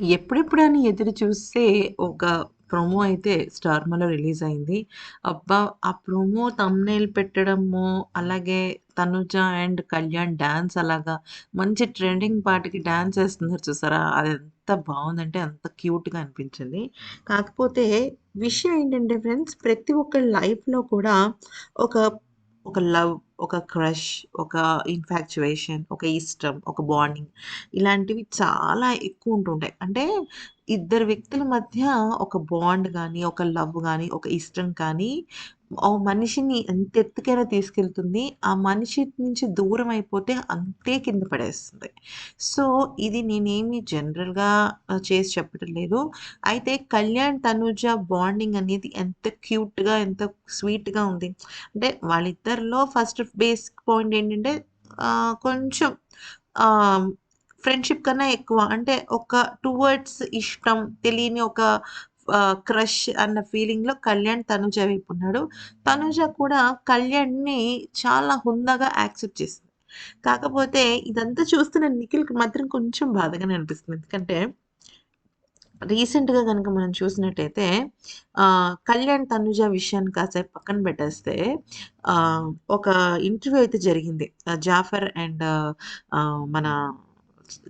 ఎప్పుడెప్పుడని ఎదురు చూస్తే ఒక ప్రోమో అయితే 'స్టార్మా'లో రిలీజ్ అయింది. అబ్బా! ఆ ప్రోమో తమ్నేల్ పెట్టడము, అలాగే తనుజ అండ్ కళ్యాణ్ డ్యాన్స్ అలాగా మంచి ట్రెండింగ్ పాటకి డ్యాన్స్ వేస్తున్నారు చూసారా? అది ఎంత బాగుందంటే అంత క్యూట్‌గా అనిపించింది. కాకపోతే విషయం ఏంటంటే ఫ్రెండ్స్ ప్రతి ఒక్క లైఫ్‌లో కూడా ఒక, ఒక లవ్, ఒక క్రష్, ఒక ఇన్‌ఫాక్చుయేషన్, ఒక ఇష్టం, ఒక బాండింగ్ ఇలాంటివి చాలా ఎక్కువ ఉంటుంటాయి. అంటే ఇద్దరు వ్యక్తుల మధ్య ఒక బాండ్ కానీ ఒక లవ్ కానీ ఒక ఇష్టం కానీ ఓ మనిషిని ఎంత ఎత్తుకైనా తీసుకెళ్తుంది. ఆ మనిషి నుంచి దూరం అయిపోతే అంతే కింద పడేస్తుంది. సో, ఇది నేనేమి జనరల్‌గా చేసి చెప్పటం లేదు. అయితే కళ్యాణ్, తనుజ బాండింగ్ అనేది ఎంత క్యూట్‌గా, ఎంత స్వీట్‌గా ఉంది. అంటే వాళ్ళిద్దరిలో ఫస్ట్ బేసిక్ పాయింట్ ఏంటంటే కొంచెం ఫ్రెండ్‌షిప్ కన్నా ఎక్కువ అంటే ఒక టువర్డ్స్ ఇష్టం తెలియని ఒక క్రష్ అన్న ఫీలింగ్‌లో కళ్యాణ్ తనుజ వైపు ఉన్నాడు. తనుజ కూడా కళ్యాణ్‌ని చాలా హుందాగా యాక్సెప్ట్ చేసింది. కాకపోతే ఇదంతా చూస్తున్న నిఖిల్‌కి మాత్రం కొంచెం బాధగానే అనిపిస్తుంది. ఎందుకంటే రీసెంట్‌గా కనుక మనం చూసినట్టయితే కళ్యాణ్, తనుజ విషయాన్ని కాసేపు పక్కన పెట్టేస్తే ఒక ఇంటర్వ్యూ అయితే జరిగింది. జాఫర్ అండ్ మన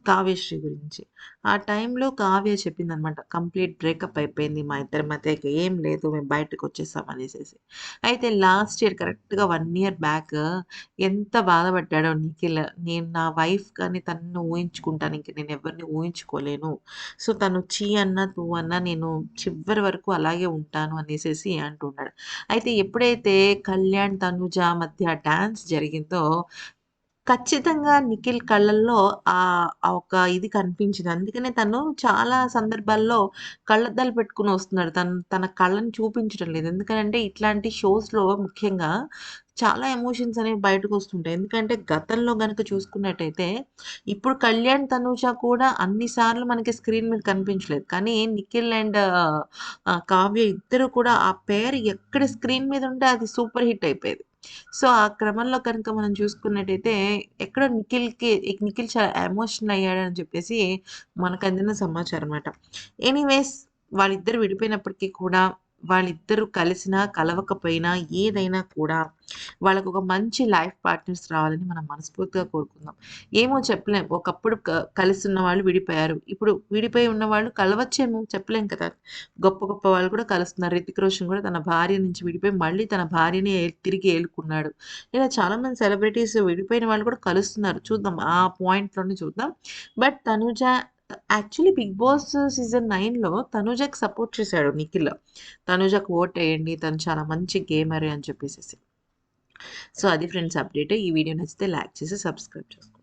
కావ్యశ్రీ గురించి. ఆ టైంలో కావ్య చెప్పిందనమాట. కంప్లీట్ బ్రేకప్ అయిపోయింది. మా ఇద్దరి మధ్య ఇక ఏం లేదు. మేము బయటకు వచ్చేసాం అనేసేసి. అయితే లాస్ట్ ఇయర్ కరెక్ట్‌గా వన్ ఇయర్ బ్యాక్ ఎంత బాధపడ్డాడో నిఖిల్. నేను నా వైఫ్ కానీ తనను ఊహించుకుంటాను. ఇంక నేను ఎవరిని ఊహించుకోలేను. సో, తను చీ అన్నా, తూ అన్నా నేను చివరి వరకు అలాగే ఉంటాను అనేసేసి అంటున్నాడు. అయితే ఎప్పుడైతే కళ్యాణ్, తనుజ మధ్య డాన్స్ జరిగిందో ఖచ్చితంగా నిఖిల్ కళ్ళల్లో ఆ ఒక ఇది కనిపించింది. అందుకనే తను చాలా సందర్భాల్లో కళ్ళద్దాలు పెట్టుకొని వస్తున్నాడు. తను తన కళ్ళని చూపించడం లేదు. ఎందుకంటే ఇట్లాంటి షోస్‌లో ముఖ్యంగా చాలా ఎమోషన్స్ అనేవి బయటకు వస్తుంటాయి ఎందుకంటే గతంలో కనుక చూసుకున్నట్టయితే ఇప్పుడు కళ్యాణ్, తనూజ కూడా అన్ని సార్లు మనకి స్క్రీన్ మీద కనిపించలేదు. కానీ నిఖిల్ అండ్ కావ్య ఇద్దరు కూడా ఆ పేరు ఎక్కడ స్క్రీన్ మీద ఉంటే అది సూపర్ హిట్ అయిపోయేది. సో, ఆ క్రమంలో కనుక మనం చూసుకున్నట్టయితే ఎక్కడో నిఖిల్‌కి నిఖిల్ చాలా ఎమోషనల్ అయ్యాడని చెప్పేసి మనకు అందిన సమాచారం అనమాట ఎనీవేస్ వాళ్ళిద్దరు విడిపోయినప్పటికీ కూడా వాళ్ళిద్దరూ కలిసినా, కలవకపోయినా ఏదైనా కూడా వాళ్ళకు ఒక మంచి లైఫ్ పార్ట్నర్స్ రావాలని మనం మనస్ఫూర్తిగా కోరుకుందాం. ఏమో చెప్పలేం. ఒకప్పుడు కలిసి ఉన్న వాళ్ళు విడిపోయారు. ఇప్పుడు విడిపోయి ఉన్న వాళ్ళు కలవచ్చేమో చెప్పలేం కదా! గొప్ప గొప్ప వాళ్ళు కూడా కలుస్తున్నారు. 'రితిక్ రోషన్' కూడా తన భార్య నుంచి విడిపోయి మళ్ళీ తన భార్యని తిరిగి ఏలుకున్నాడు. ఇలా చాలామంది సెలబ్రిటీస్ విడిపోయిన వాళ్ళు కూడా కలుస్తున్నారు. చూద్దాం. ఆ పాయింట్‌లోనే చూద్దాం. But Tanuja actually 'big boss' season నైన్లో తనుజకి సపోర్ట్ చేశాడు నిఖిల్. తనుజకు ఓట్ వేయండి తను చాలా మంచి గేమర్ అని చెప్పేసేసి. సో, అది ఫ్రెండ్స్ అప్డేట్. ఈ వీడియో నచ్చితే లైక్ చేసి సబ్స్క్రైబ్ చేసుకోండి.